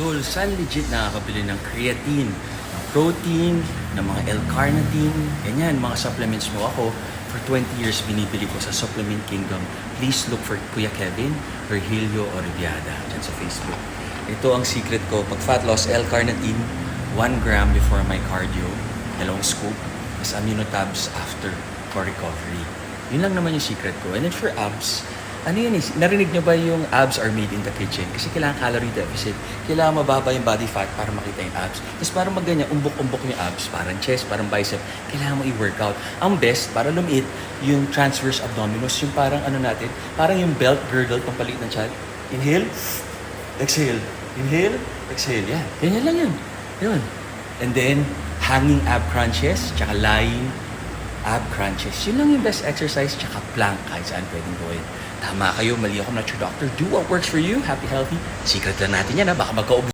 Idol, saan legit nakakabili ng creatine, ng protein, ng mga L-carnitine, ganyan, mga supplements mo ako. For 20 years, binibili ko sa Supplement Kingdom. Please look for Kuya Kevin, Virgilio Oribiada, dyan sa Facebook. Ito ang secret ko. Pag fat loss, L-carnitine, 1 gram before my cardio, dalawang scoop, tas aminotabs after for recovery. Yun lang naman yung secret ko. And then for abs, ano yun eh, narinig nyo ba yung abs are made in the kitchen? Kasi kailangan calorie deficit. Kailangan mababa yung body fat para makita yung abs. Tapos para magganyan, umbok-umbok yung abs, parang chest, parang bicep, kailangan mo i-workout. Ang best, para lumiit, yung transverse abdominos, yung parang ano natin, parang yung belt girdle, pampalit ng chan. Inhale, exhale. Inhale, exhale. Yan. Ganyan lang yun. Yun. And then, hanging ab crunches, tsaka lying ab crunches. Yun lang yung best exercise, tsaka plank kahit saan pwedeng gawin. Tama kayo, mali ako, I'm not your doctor. Do what works for you. Happy, healthy. Secret lang natin yan ha. Baka magkaubos